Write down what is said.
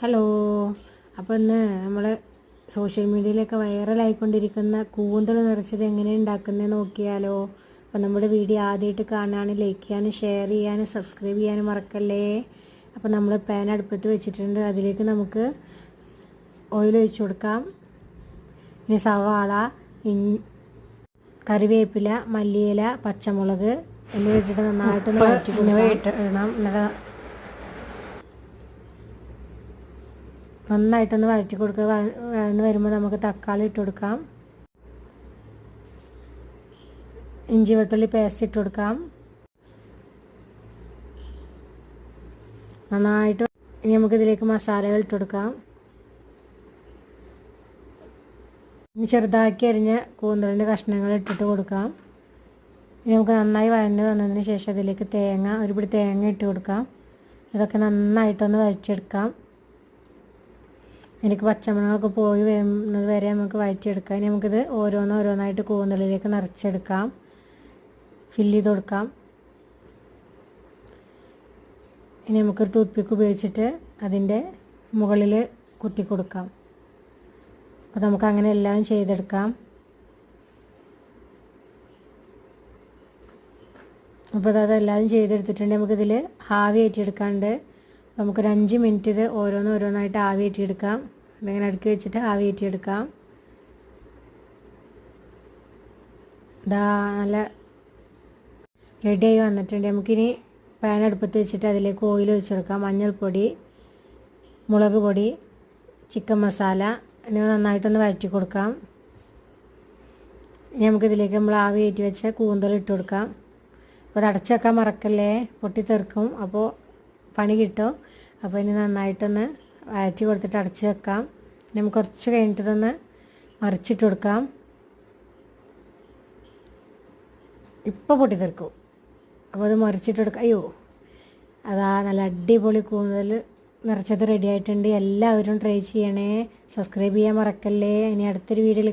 Hello. അപ്പോൾ ഇന്ന് നമ്മൾ സോഷ്യൽ മീഡിയയിലൊക്കെ വൈറലായിക്കൊണ്ടിരിക്കുന്ന കൂന്തൽ നിറച്ചത് എങ്ങനെ ഉണ്ടാക്കുന്നത് നോക്കിയാലോ. അപ്പോൾ നമ്മുടെ വീഡിയോ ആദ്യമായിട്ട് കാണുകയാണെങ്കിൽ ലൈക്ക് ചെയ്യാനും ഷെയർ ചെയ്യാനും സബ്സ്ക്രൈബ് ചെയ്യാനും മറക്കല്ലേ. അപ്പോൾ നമ്മൾ പാൻ അടുപ്പത്ത് വെച്ചിട്ടുണ്ട്. അതിലേക്ക് നമുക്ക് ഓയിൽ ഒഴിച്ചു കൊടുക്കാം. പിന്നെ സവാള കറിവേപ്പില മല്ലിയില പച്ചമുളക് എന്നിവ ഇട്ടിട്ട് നന്നായിട്ട് ഇടണം എന്നിട്ട് നന്നായിട്ടൊന്ന് വഴറ്റി കൊടുക്കുക. വരന്ന് വരുമ്പോൾ നമുക്ക് തക്കാളി ഇട്ട് കൊടുക്കാം. ഇഞ്ചി വെളുത്തുള്ളി പേസ്റ്റ് ഇട്ട് കൊടുക്കാം. നന്നായിട്ട് ഇനി നമുക്ക് ഇതിലേക്ക് മസാലകൾ ഇട്ട് കൊടുക്കാം. ഇനി ചെറുതാക്കി അരിഞ്ഞ കൂന്തലിന്റെ കഷ്ണങ്ങൾ ഇട്ടിട്ട് കൊടുക്കാം. ഇനി നമുക്ക് നന്നായി വഴന്ന് വന്നതിന് ശേഷം അതിലേക്ക് തേങ്ങ ഒരു പിടി തേങ്ങ ഇട്ട് കൊടുക്കാം. ഇതൊക്കെ നന്നായിട്ടൊന്ന് വഴച്ചെടുക്കാം എനിക്ക് പച്ചമുളകൊക്കെ പോയി വരുന്നത് വരെ നമുക്ക് വഴറ്റിയെടുക്കാം. ഇനി നമുക്കിത് ഓരോന്നോരോന്നായിട്ട് കൂന്തലിലേക്ക് നിറച്ചെടുക്കാം. ഫില്ല് ചെയ്ത് കൊടുക്കാം. ഇനി നമുക്ക് ടൂത്ത് പിക്ക് ഉപയോഗിച്ചിട്ട് അതിന്റെ മുകളിൽ കുത്തി കൊടുക്കാം അപ്പോൾ നമുക്ക് അങ്ങനെ എല്ലാം ചെയ്തെടുക്കാം. അപ്പോൾ അത് അതെല്ലാം ചെയ്തെടുത്തിട്ടുണ്ട്. നമുക്കിതിൽ ആവി ഏറ്റിയെടുക്കാണ്ട് നമുക്കൊരു അഞ്ച് മിനിറ്റ് ഇത് ഓരോന്ന് ഓരോന്നായിട്ട് ആവി ഏറ്റിയെടുക്കാം ഇതിങ്ങനെ അടുക്കി വെച്ചിട്ട് ആവി എടുക്കാം. ഇതാ നല്ല റെഡിയായി വന്നിട്ടുണ്ട്. നമുക്കിനി പാൻ അടുപ്പത്ത് വെച്ചിട്ട് അതിലേക്ക് ഓയിൽ ഒഴിച്ചെടുക്കാം മഞ്ഞൾപ്പൊടി മുളക് പൊടി ചിക്കൻ മസാല എന്നിവ നന്നായിട്ടൊന്ന് വഴറ്റി കൊടുക്കാം. ഇനി നമുക്കിതിലേക്ക് നമ്മൾ ആവി വെച്ച കൂന്തൽ ഇട്ട് കൊടുക്കാം. അപ്പോൾ അത് അടച്ചു വെക്കാൻ മറക്കല്ലേ? പൊട്ടിത്തെറുക്കും. അപ്പോൾ പണി കിട്ടും. അപ്പോൾ ഇനി നന്നായിട്ടൊന്ന് വഴറ്റി കൊടുത്തിട്ട് അടച്ചു വെക്കാം. നമുക്ക് കുറച്ച് കഴിഞ്ഞിട്ട് ഇതൊന്ന് മറിച്ചിട്ട് കൊടുക്കാം. ഇപ്പോൾ പൊട്ടിത്തെറിക്കും അപ്പോൾ അത് മറിച്ചിട്ട് കൊടുക്കാം അയ്യോ അതാ നല്ല അടിപൊളി കൂടുതൽ നിറച്ചത് റെഡി ആയിട്ടുണ്ട്. എല്ലാവരും ട്രൈ ചെയ്യണേ. സബ്സ്ക്രൈബ് ചെയ്യാൻ മറക്കല്ലേ. ഇനി അടുത്തൊരു വീഡിയോയിൽ